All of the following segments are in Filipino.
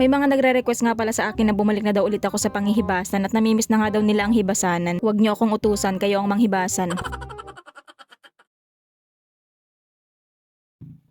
May mga nagre-request nga pala sa akin na bumalik na daw ulit ako sa panghihibasan at namimiss na nga daw nila ang hibasanan. Huwag niyo akong utusan, kayo ang manghibasan.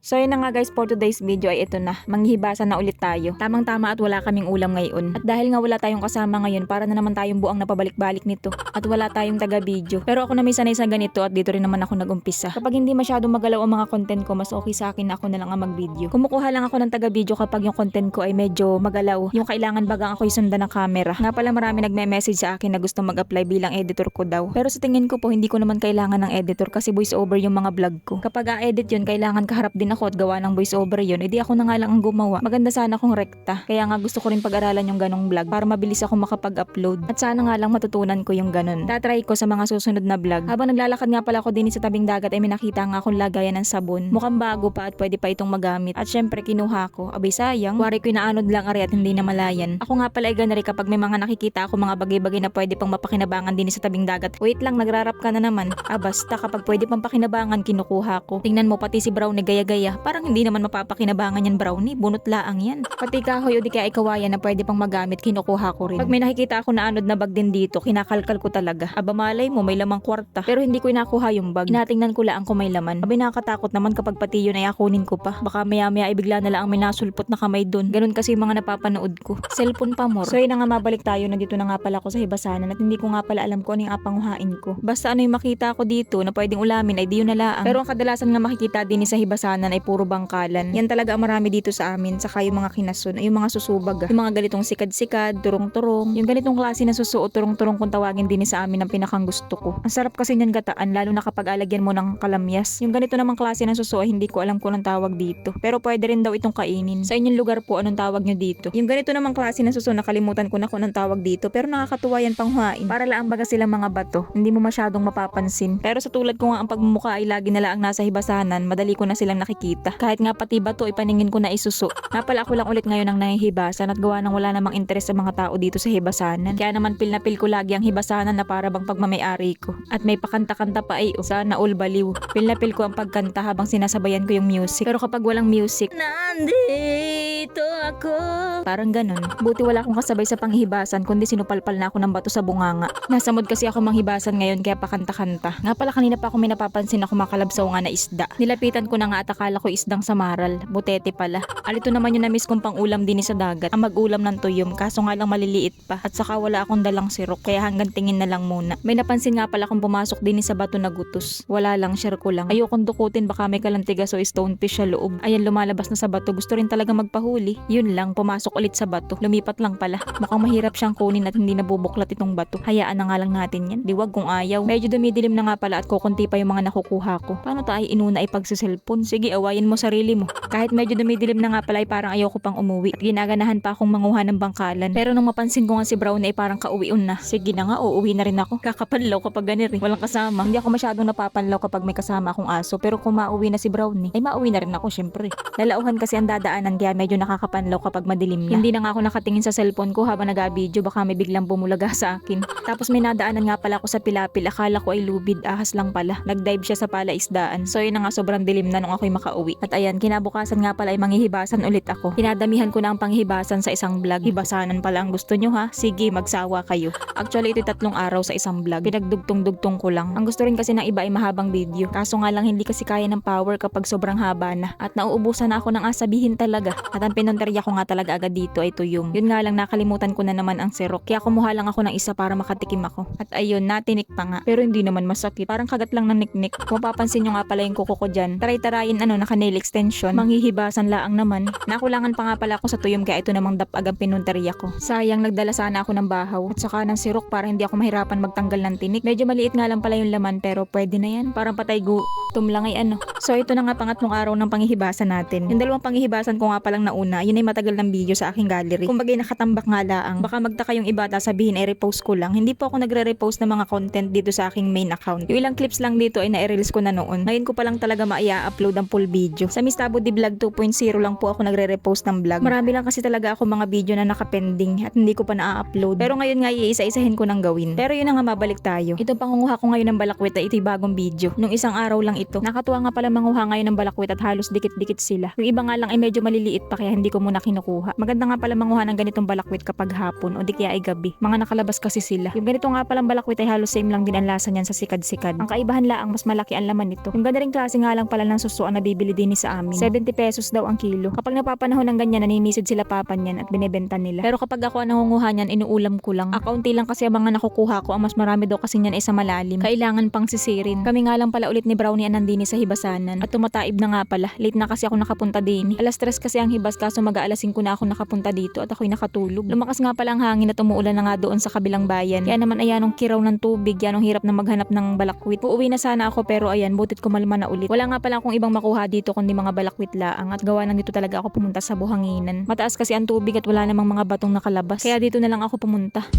So yun na nga guys for today's video ay ito na. Manghihibasan na ulit tayo. Tamang tama at wala kaming ulam ngayon. At dahil nga wala tayong kasama ngayon para na naman tayong buang napabalik-balik nito. At wala tayong taga-video. Pero ako na may sanay sa ganito at dito rin naman ako nagumpisa. Kapag hindi masyado magalaw ang mga content ko, mas okay sa akin na ako na lang ang mag-video. Kumukuha lang ako ng taga-video kapag yung content ko ay medyo magalaw. Yung kailangan bagang ako isundan ng camera. Nga pala marami nagme-message sa akin na gusto mag-apply bilang editor ko daw. Pero sa tingin ko po hindi ko naman kailangan ng editor kasi voice over yung mga vlog ko. Kapag a-edit yun, kailangan kaharap din ako at gawa ng voice over yun. Edi ako na nga lang ang gumawa. Maganda sana kung rekta. Kaya nga gusto ko rin pag-aralan yung ganong vlog para mabilis ako makapag-upload. At sana nga lang matutunan ko yung ganon. Tatry ko sa mga susunod na vlog. Habang naglalakad nga pala ako din sa tabing dagat ay may nakita nga akong lagayan ng sabon. Mukhang bago pa at pwede pa itong magamit. At syempre kinuha ko. Abay sayang. Wari ko inaanod lang ari at hindi na malayan. Ako nga pala ay ganari kapag may mga nakikita ako mga bagay-bagay na pwede pang mapakinabangan din sa tabing dagat. Wait lang, nagrarap ka na naman. Ah basta kapag pwede pang pakinabangan kinukuha ko. Tingnan mo pati si Brownie gaya-gaya. Parang hindi naman mapapakinabangan yan Brownie. Bunot laang yan. Pati kahoy o di kaya ikawayan na pwede pang magamit kinukuha ko rin. Pag may nakikita ako na anod na bag din dito, kinakalkal ko talaga. Aba malay mo may lamang kwarta. Pero hindi ko inakuha yung bag. Tinatingnan ko lang kung may laman. Abay nakakatakot naman kapag pati yun ay akunin ko pa. Baka maya maya ay bigla na lang ang may nasulpot na kamay dun. Ganun kasi yung mga napapanood ko. Cellphone pa more. So yun na nga mabalik tayo. Nandito na nga pala ako sa hibasanan at hindi ko nga pala alam kung ano yung apanguhain ko. Basta ano yung makita ko dito na pwedeng ulamin ay di yun na laang. Pero ang kadalasan nga makikita din sa hibasanan ay puro bangkalan. Yan talaga ang marami dito sa amin. Saka yung mga kinasun ay yung mga susubag. ah. Yung mga ganitong sikad-sikad, turong-turong. Yung ganitong klase na susuot turong-turong kung tawagin din sa amin ang pinakang gusto ko. Ang sarap kasi niyan gataan lalo na kapag alagyan mo ng kalamyas. Yung ganito namang klase ng suso ay hindi ko alam kung anong tawag dito. Pero pwede rin daw itong kainin. Sa inyong lugar po anong tawag nyo dito? Yung ganito namang klase ng suso nakalimutan ko na kung anong tawag dito. Pero nakakatuwa yan panghuhain. Para lang baga silang mga bato. Hindi mo masyadong mapapansin. Pero sa tulad ko nga ang pagmumukha ay lagi na lang nasa hibasanan, madali ko na silang nakikita. Kahit nga pati bato ipaningin ko na isuso. Nga pala ako lang ulit ngayon ang nahihibasan at gawa ng wala namang interes sa mga tao dito sa hibasanan. Kaya naman pil na pil ko lagi ang hibasanan na para bang pagmamayari ko. At may pakanta-kanta pa ay oh, sana all baliw. Pil na pil ko ang pagkanta habang sinasabayan ko yung music. Pero kapag walang music, nandito ako. Parang ganun. Buti wala akong kasabay sa panghihibasan kundi sinupalpal na ako ng bato sa bunganga. Nasa mood kasi ako manghibasan ngayon kaya pakanta-kanta. Nga pala kanina pa ako may napapansin ako makalabsaw nga na isda. Nilapitan ko na nga at akala ko isdang samaral. Butete pala. Alito naman yung namiss kong pang-ulam din sa dagat. Ang mag-ulam ng tuyom kaso nga lang maliliit pa. At saka wala akong dalang sirok kaya hanggang tingin na lang muna. May napansin nga pala kung pumasok din sa bato na gutos. Wala lang, share ko lang. Ayokong dukutin baka may kalantigas o stonefish sa loob. Ayan lumalabas na sa bato. Gusto rin talaga magpahuli. Yun lang, pumasok ulit sa bato. Lumipat lang pala. Mukhang mahirap siyang kunin at hindi nabubuklat itong bato. Hayaan na nga lang natin yan. Diwag kung ayaw. Medyo dumidilim na nga pala at kukunti pa yung mga nakukuha ko. Paano tayo inuna ay pagsiselfon? Sige, awayin mo sarili mo. Kahit medyo dumidilim na nga pala ay parang ayoko pang umuwi. At ginaganahan pa akong manguha ng bangkalan. Pero nung mapansin ko nga si Brown ay parang kauwion na. Sige na nga, uuwi na rin ako. Kakapanlaw kapag ganir eh. Walang kasama. Hindi ako masyadong napapanlaw kapag may kasama akong aso. Pero kung mauwi na si Brownie, ay mauwi na rin ako syempre. Lalauhan kasi ang dadaanan kaya medyo nakakapanlaw kapag madilim na. Hindi na nga ako nakatingin sa cellphone ko habang nag-video baka may biglang bumulaga sa akin. Tapos may nadaanan nga pala ako sa pilapil. Akala ko ay lubid, ahas lang pala. Nag-dive siya sa palaisdaan. So yun na nga sobrang dilim na nung ako'y makauwi. At ayan, kinabukasan nga pala ay manghihibasan ulit ako. Pinadamihan ko na ang panghibasan sa isang vlog. Hibasanan pala ang gusto nyo ha. Sige, magsawa kayo. Actually, ito tatlong araw sa isang vlog. Pinagdugtong-dugtong ko lang. Ang gusto rin kasi ng iba ay mahabang video. Kaso nga lang hindi kasi kaya ng power kapag sobrang haba na. At nauubusan na ako ng asabihin talaga. At ang pinunterya ko nga talaga agad dito ay tuyong. Yun nga lang nakalimutan ko na naman ang sirok. Kaya kumuha lang ako ng isa para makatikim ako. At ayun, natinik pa nga. Pero hindi naman masakit. Parang kagat lang ng niknik. Kung papansin nyo nga pala yung kuko ko dyan, try-tarayin ano, naka nail extension. Manghihibasan laang naman. Nakulangan pa nga pala ako sa tuyom kaya ito namang dapag ang pinunterya ko. Sayang, nagdala sana ako ng bahaw. At saka ng sirok para hindi ako mahirapan magtanggal ng tinik. Medyo maliit nga lang pala yung laman pero pwede na yan. Parang patay gu tumlang ay ano. So ito na nga pangatlong araw ng panghihibasan natin. Yung dalawang panghihibasan ko nga palang nauna, yun ay matagal ng video sa aking gallery. Kung bagay nakatambak nga laang, baka magtaka yung iba sabihin ay repost ko lang. Hindi po ako nagre-repost ng mga content dito sa aking main account. Yung ilang clips lang dito ay na-release ko na noon. Ngayon ko pa lang talaga maia-upload ang full video. Sa Mistabo di Vlog 2.0 lang po ako nagre-repost ng vlog. Marami lang kasi talaga ako mga video na nakapending at hindi ko pa na-upload. Pero ngayon nga iisa-isahin ko nang gawin. Pero yun na nga mabalik tayo. Ito pangunguha ko ngayon ng balakwit ay ito'y bagong video. Nung isang araw lang ito. Nakatuwa nga pala manguha ngayon ng balakwit at halos dikit-dikit sila. Yung iba nga lang ay medyo maliliit pa kaya hindi ko muna kinukuha. Maganda nga pala manguha ng ganitong balakwit kapag hapon o di kaya ay gabi. Mga nakalabas kasi sila. Yung ganito nga palang balakwit ay halos same lang din ang lasa niyan sa sikad-sikad. Ang kaibahan laang mas malaki ang laman nito. Yung ganda ring klase nga lang pala ng suso ang nabibili din sa amin. 70 pesos daw ang kilo. Kapag napapanahon ng ganyan, naninisid sila papa niyan at binebenta nila. Pero kapag ako ang nangunguha niyan, inuulam ko lang. Akaunti lang kasi ang mga nakukuha ko, ang mas marami daw kasi niyan ay sa malalim. Kailangan pang sisirin. Kami nga lang pala ulit ni Brownie ang nandini sa hibasanan. At tumataib na nga pala. Late na kasi ako nakapunta din. Alas 3 kasi ang hibas kaso mag-aalas 5 na ako nakapunta dito at ako'y nakatulog. Lumakas nga pala ang hangin at umuulan na nga doon sa kabilang bayan. Kaya naman ayan ang kiraw ng tubig, yan ang hirap na maghanap ng balakwit. Uuwi na sana ako pero ayan, butit kumalma na ulit. Wala nga pala akong ibang makuha dito kundi mga balakwit laang at gawa nang dito talaga ako pumunta sa buhanginan. Mataas kasi ang tubig at wala namang mga batong nakalabas. Kaya dito na lang ako pumunta.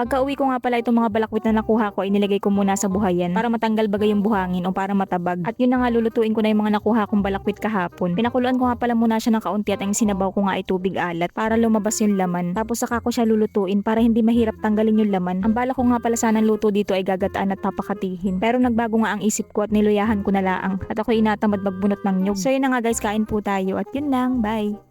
Pagka uwi ko nga pala itong mga balakwit na nakuha ko, inilagay ko muna sa buhayan para matanggal bagay yung buhangin o para matabag. At yun na nga lulutuin ko na yung mga nakuha kong balakwit kahapon. Pinakuluan ko nga pala muna siya ng kaunti at ang sinabaw ko nga ay tubig alat para lumabas yung laman. Tapos saka ko siya lulutuin para hindi mahirap tanggalin yung laman. Ang bala ko nga pala sana luto dito ay gagataan at papakatihin. Pero nagbago nga ang isip ko at niluyahan ko na laang. At ako inatamad magbunot ng nyug. So yun na nga guys, kain po tayo at yun lang. Bye!